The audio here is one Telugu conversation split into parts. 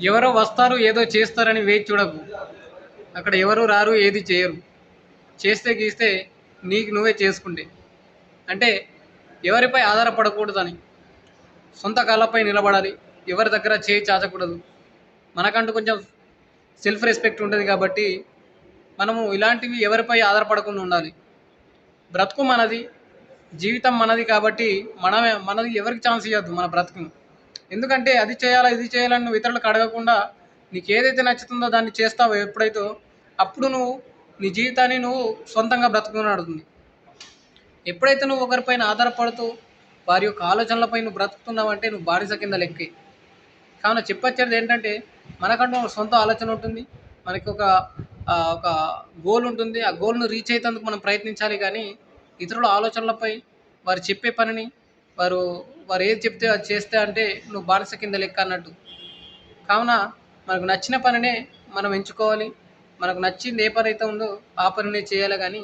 ఎవరో వస్తారు ఏదో చేస్తారని వేచి చూడకు. అక్కడ ఎవరు రారు ఏది చేయరు. చేస్తే గీస్తే నీకు నువ్వే చేసుకుంటే. అంటే ఎవరిపై ఆధారపడకూడదని. సొంత కాళ్ళపై నిలబడాలి. ఎవరి దగ్గర చేయి చాచకూడదు. మనకంటూ కొంచెం సెల్ఫ్ రెస్పెక్ట్ ఉంటుంది కాబట్టి మనము ఇలాంటివి ఎవరిపై ఆధారపడకుండా ఉండాలి. బ్రతుకు మనది జీవితం మనది కాబట్టి మనమే మనది ఎవరికి ఛాన్స్ ఇవ్వద్దు మన బ్రతుకును. ఎందుకంటే అది చేయాలా ఇది చేయాలని నువ్వు ఇతరులకు అడగకుండా నీకు ఏదైతే నచ్చుతుందో దాన్ని చేస్తావో ఎప్పుడైతే అప్పుడు నువ్వు నీ జీవితాన్ని నువ్వు సొంతంగా బ్రతుకుని అడుగుతుంది ఎప్పుడైతే నువ్వు ఒకరిపైన ఆధారపడుతూ వారి యొక్క ఆలోచనలపై నువ్వు బ్రతుకుతున్నావంటే నువ్వు బానిస కింద లెక్కే. కావున చెప్పొచ్చేది ఏంటంటే మనకంటూ ఒక సొంత ఆలోచన ఉంటుంది మనకి ఒక ఒక గోల్ ఉంటుంది. ఆ గోల్ను రీచ్ అయ్యేందుకు మనం ప్రయత్నించాలి కానీ ఇతరుల ఆలోచనలపై వారు చెప్పే పనిని వారు వారు ఏది చెప్తే అది చేస్తే అంటే నువ్వు బానిస కింద లెక్క అన్నట్టు. కావున మనకు నచ్చిన పనినే మనం ఎంచుకోవాలి. మనకు నచ్చింది ఏ పని అయితే ఉందో ఆ పనినే చేయాలి కానీ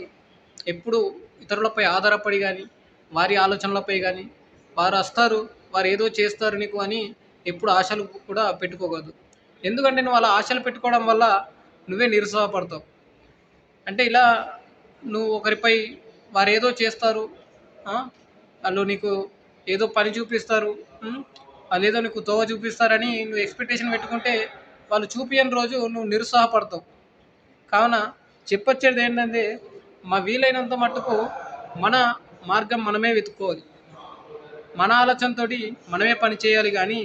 ఎప్పుడు ఇతరులపై ఆధారపడి కానీ వారి ఆలోచనలపై కానీ వారు వస్తారు వారు ఏదో చేస్తారు నీకు అని ఎప్పుడు ఆశలు కూడా పెట్టుకోకూడదు. ఎందుకంటే నువ్వు అలా ఆశలు పెట్టుకోవడం వల్ల నువ్వే నిరుత్సాహపడతావు. అంటే ఇలా నువ్వు ఒకరిపై వారు ఏదో చేస్తారు వాళ్ళు నీకు ఏదో పని చూపిస్తారు లేదో వాళ్ళు ఏదో నీకు తోవ చూపిస్తారని నువ్వు ఎక్స్పెక్టేషన్ పెట్టుకుంటే వాళ్ళు చూపియని రోజు నువ్వు నిరుత్సాహపడతావు. కావున చెప్పొచ్చేది ఏంటంటే మా వీలైనంత మట్టుకు మన మార్గం మనమే వెతుక్కోవాలి. మన ఆలోచనతోటి మనమే పని చేయాలి కానీ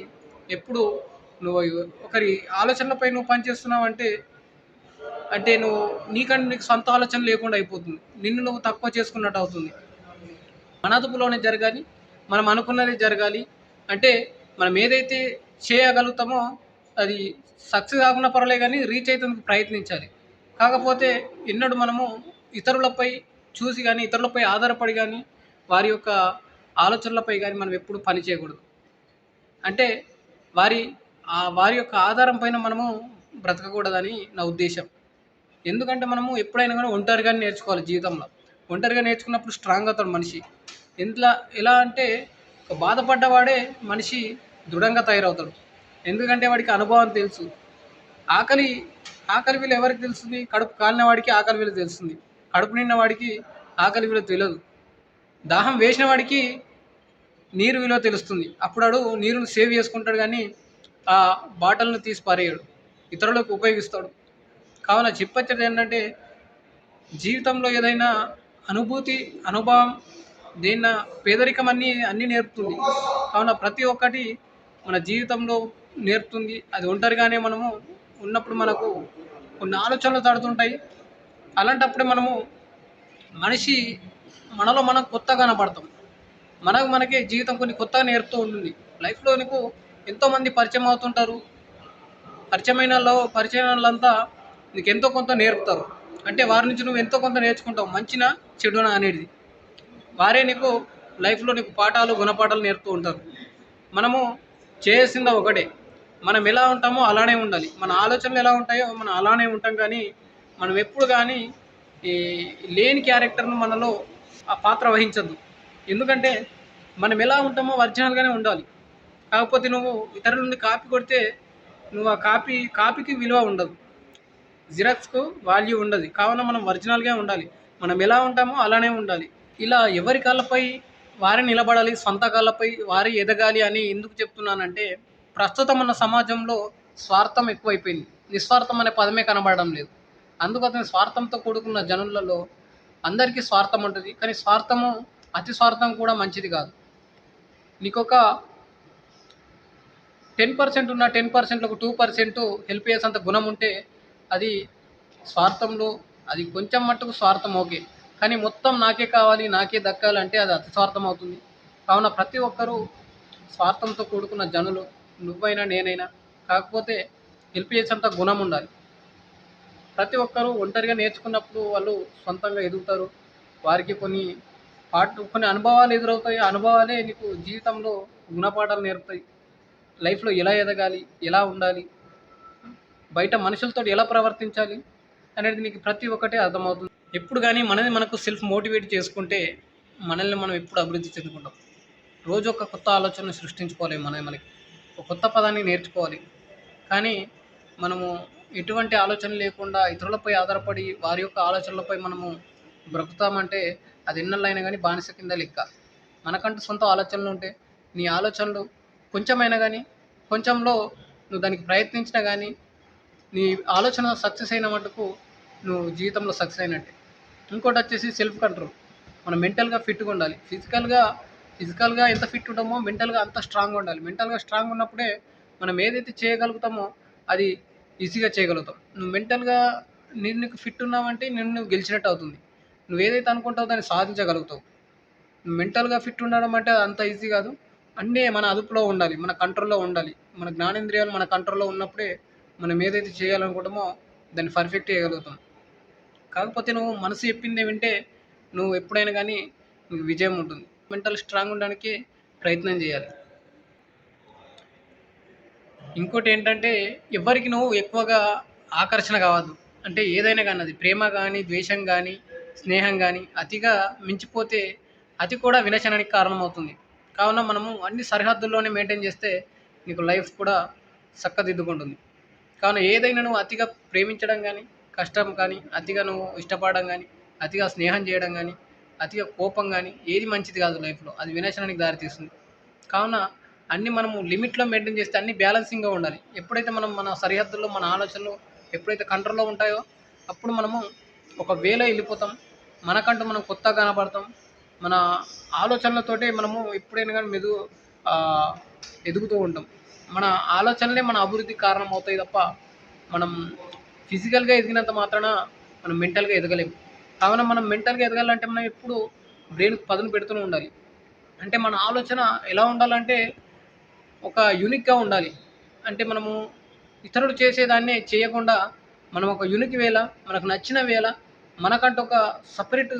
ఎప్పుడు నువ్వు ఒకరి ఆలోచనలపై నువ్వు పనిచేస్తున్నావు అంటే అంటే నువ్వు నీకంటే నీకు సొంత ఆలోచన లేకుండా అయిపోతుంది. నిన్ను నువ్వు తక్కువ చేసుకున్నట్టు అవుతుంది. మన అదుపులోనే జరగాలి మనం అనుకున్నది జరగాలి. అంటే మనం ఏదైతే చేయగలుగుతామో అది సక్సెస్ కాకుండా పర్వాలే కానీ రీచ్ అయ్యేందుకు ప్రయత్నించాలి. కాకపోతే ఎన్నడూ మనము ఇతరులపై చూసి కానీ ఇతరులపై ఆధారపడి కానీ వారి యొక్క ఆలోచనలపై కానీ మనం ఎప్పుడు పని చేయకూడదు. అంటే వారి వారి యొక్క ఆధారం పైన మనము బ్రతకకూడదని నా ఉద్దేశం. ఎందుకంటే మనము ఎప్పుడైనా కూడా ఒంటరిగా నేర్చుకోవాలి జీవితంలో. ఒంటరిగా నేర్చుకున్నప్పుడు స్ట్రాంగ్ అవుతాడు మనిషి. ఇంట్లో ఎలా అంటే ఒక బాధపడ్డవాడే మనిషి దృఢంగా తయారవుతాడు. ఎందుకంటే వాడికి అనుభవం తెలుసు. ఆకలి ఆకలి విలువ ఎవరికి తెలుస్తుంది? కడుపు కాలిన వాడికి ఆకలి విలువ తెలుస్తుంది. కడుపు నిండిన వాడికి ఆకలి విలువ తెలియదు. దాహం వేసిన వాడికి నీరు విలువ తెలుస్తుంది. అప్పుడాడు నీరును సేవ్ చేసుకుంటాడు కానీ ఆ బాటల్ను తీసి పారేయడు. ఇతరులకు ఉపయోగిస్తాడు. కావున చెప్పొచ్చేది ఏంటంటే జీవితంలో ఏదైనా అనుభూతి అనుభవం దేన్న పేదరికం అన్నీ అన్నీ నేర్పుతుంది. కావున ప్రతి ఒక్కటి మన జీవితంలో నేర్పుతుంది. అది ఒంటరిగానే మనము ఉన్నప్పుడు మనకు కొన్ని ఆలోచనలు తడుతుంటాయి అలాంటప్పుడే మనము మనిషి మనలో మనం కొత్తగా కనబడతాం మనకు మనకే జీవితం కొన్ని కొత్తగా నేర్పుతూ ఉంటుంది. లైఫ్లో నీకు ఎంతోమంది పరిచయం అవుతుంటారు. పరిచయమైన పరిచయం వాళ్ళంతా నీకు ఎంతో కొంత నేర్పుతారు. అంటే వారి నుంచి నువ్వు ఎంతో కొంత నేర్చుకుంటావు. మంచినా చెడునా అనేది. వారే నీకు లైఫ్లో నీకు పాఠాలు గుణపాఠాలు నేర్పుతూ ఉంటారు. మనము చేయాల్సింది ఒకటే. మనం ఎలా ఉంటామో అలానే ఉండాలి. మన ఆలోచనలు ఎలా ఉంటాయో మనం అలానే ఉంటాం కానీ మనం ఎప్పుడు కానీ ఈ లేని క్యారెక్టర్ను మనలో ఆ పాత్ర వహించద్దు. ఎందుకంటే మనం ఎలా ఉంటామో ఒరిజినల్గానే ఉండాలి. కాకపోతే నువ్వు ఇతరుల నుండి కాపీ కొడితే నువ్వు ఆ కాపీ కాపీకి విలువ ఉండదు. జిరాక్స్కు వాల్యూ ఉండదు. కావున మనం ఒరిజినల్గా ఉండాలి. మనం ఎలా ఉంటామో అలానే ఉండాలి. ఇలా ఎవరి కాళ్ళపై వారే నిలబడాలి సొంత కాళ్ళపై వారే ఎదగాలి అని ఎందుకు చెప్తున్నానంటే ప్రస్తుతం ఉన్న సమాజంలో స్వార్థం ఎక్కువైపోయింది. నిస్వార్థం అనే పదమే కనబడడం లేదు. అందుకోసం స్వార్థంతో కూడుకున్న జనులలో అందరికీ స్వార్థం ఉంటుంది కానీ స్వార్థము అతి స్వార్థం కూడా మంచిది కాదు. నీకొక టెన్ పర్సెంట్ ఉన్న టెన్ పర్సెంట్లో ఒక టూ పర్సెంట్ హెల్ప్ చేసేంత గుణం ఉంటే అది స్వార్థంలో అది కొంచెం మట్టుకు స్వార్థం ఓకే. కానీ మొత్తం నాకే కావాలి నాకే దక్కాలంటే అది అతిస్వార్థం అవుతుంది కావున ప్రతి ఒక్కరూ స్వార్థంతో కూడుకున్న జనులు నువ్వైనా నేనైనా. కాకపోతే హెల్ప్ చేసేంత గుణం ఉండాలి. ప్రతి ఒక్కరూ ఒంటరిగా నేర్చుకున్నప్పుడు వాళ్ళు సొంతంగా ఎదుగుతారు. వారికి కొన్ని పాటు కొన్ని అనుభవాలు ఎదురవుతాయి. ఆ అనుభవాలే నీకు జీవితంలో గుణపాఠాలు నేర్పుతాయి. లైఫ్లో ఎలా ఎదగాలి ఎలా ఉండాలి బయట మనుషులతో ఎలా ప్రవర్తించాలి అనేది నీకు ప్రతి ఒక్కటే అర్థమవుతుంది. ఎప్పుడు కానీ మనది మనకు సెల్ఫ్ మోటివేట్ చేసుకుంటే మనల్ని మనం ఎప్పుడు అభివృద్ధి చెందుకుంటాం. రోజు ఒక కొత్త ఆలోచనను సృష్టించుకోవాలి మనది మనకి. ఒక కొత్త పదాన్ని నేర్చుకోవాలి. కానీ మనము ఎటువంటి ఆలోచన లేకుండా ఇతరులపై ఆధారపడి వారి యొక్క ఆలోచనలపై మనము బ్రతుకుతామంటే అది ఎన్నెళ్ళైనా కానీ బానిస కింద లెక్క. మనకంటూ సొంత ఆలోచనలు ఉంటే నీ ఆలోచనలు కొంచెమైనా కానీ కొంచెంలో నువ్వు దానికి ప్రయత్నించినా కానీ నీ ఆలోచన సక్సెస్ అయిన మటుకు నువ్వు జీవితంలో సక్సెస్ అయినట్టే. ఇంకోటి వచ్చేసి సెల్ఫ్ కంట్రోల్ మనం మెంటల్గా ఫిట్గా ఉండాలి. ఫిజికల్గా ఫిజికల్గా ఎంత ఫిట్ ఉంటామో మెంటల్గా అంత స్ట్రాంగ్గా ఉండాలి. మెంటల్గా స్ట్రాంగ్ ఉన్నప్పుడే మనం ఏదైతే చేయగలుగుతామో అది ఈజీగా చేయగలుగుతాం. నువ్వు మెంటల్గా నేను నీకు ఫిట్ ఉన్నావంటే నేను నువ్వు గెలిచినట్టు అవుతుంది. నువ్వు ఏదైతే అనుకుంటావో దాన్ని సాధించగలుగుతావు. నువ్వు మెంటల్గా ఫిట్ ఉండడం అంటే అంత ఈజీ కాదు. అన్నీ మన అదుపులో ఉండాలి. మన కంట్రోల్లో ఉండాలి. మన జ్ఞానేంద్రియాలు మన కంట్రోల్లో ఉన్నప్పుడే మనం ఏదైతే చేయాలనుకుంటామో దాన్ని పర్ఫెక్ట్ చేయగలుగుతాం. కాకపోతే నువ్వు మనసు చెప్పిందే వింటే నువ్వు ఎప్పుడైనా కానీ నీకు విజయం ఉంటుంది. మెంటల్ స్ట్రాంగ్ ఉండడానికి ప్రయత్నం చేయాలి. ఇంకోటి ఏంటంటే ఎవరికి నువ్వు ఎక్కువగా ఆకర్షణ కావద్దు. అంటే ఏదైనా కానీ అది ప్రేమ కానీ ద్వేషం కానీ స్నేహం కానీ అతిగా మించిపోతే అతి కూడా వినశనానికి కారణమవుతుంది. కావున మనము అన్ని సరిహద్దుల్లోనే మెయింటైన్ చేస్తే నీకు లైఫ్ కూడా చక్కదిద్దుకుంటుంది. కావున ఏదైనా నువ్వు అతిగా ప్రేమించడం కానీ కష్టం కానీ అతిగా నువ్వు ఇష్టపడడం కానీ అతిగా స్నేహం చేయడం కానీ అతిగా కోపం కానీ ఏది మంచిది కాదు లైఫ్లో. అది వినాశనానికి దారితీస్తుంది. కావున అన్నీ మనము లిమిట్లో మెయింటైన్ చేస్తే అన్ని బ్యాలెన్సింగ్గా ఉండాలి. ఎప్పుడైతే మనం మన సరిహద్దుల్లో మన ఆలోచనలు ఎప్పుడైతే కంట్రోల్లో ఉంటాయో అప్పుడు మనము ఒక వేలో వెళ్ళిపోతాం. మనకంటూ మనం కొత్తగా కనపడతాం మన ఆలోచనలతోటే మనము ఎప్పుడైనా కానీ మెదు ఎదుగుతూ ఉంటాం. మన ఆలోచనలే మన అభివృద్ధికి కారణం అవుతాయి తప్ప మనం ఫిజికల్గా ఎదిగినంత మాత్రాన మనం మెంటల్గా ఎదగలేము కావున మనం మెంటల్గా ఎదగాలంటే మనం ఎప్పుడు బ్రెయిన్కి పదును పెడుతూనే ఉండాలి. అంటే మన ఆలోచన ఎలా ఉండాలంటే ఒక యూనిక్గా ఉండాలి. అంటే మనము ఇతరులు చేసేదాన్నే చేయకుండా మనం ఒక యూనిక్ వేళ మనకు నచ్చిన వేళ మనకంటూ ఒక సపరేట్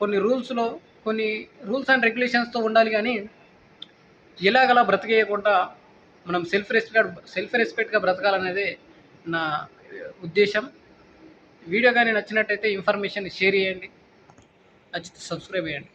కొన్ని రూల్స్లో కొన్ని రూల్స్ అండ్ రెగ్యులేషన్స్తో ఉండాలి కానీ ఎలాగలా బ్రతికేయకుండా మనం సెల్ఫ్ రెస్పెక్ట్ సెల్ఫ్ రెస్పెక్ట్గా బ్రతకాలనేదే నా ఉద్దేశం. వీడియో కానీ నచ్చినట్టయితే ఇన్ఫర్మేషన్ షేర్ చేయండి. నచ్చితే సబ్స్క్రైబ్ చేయండి.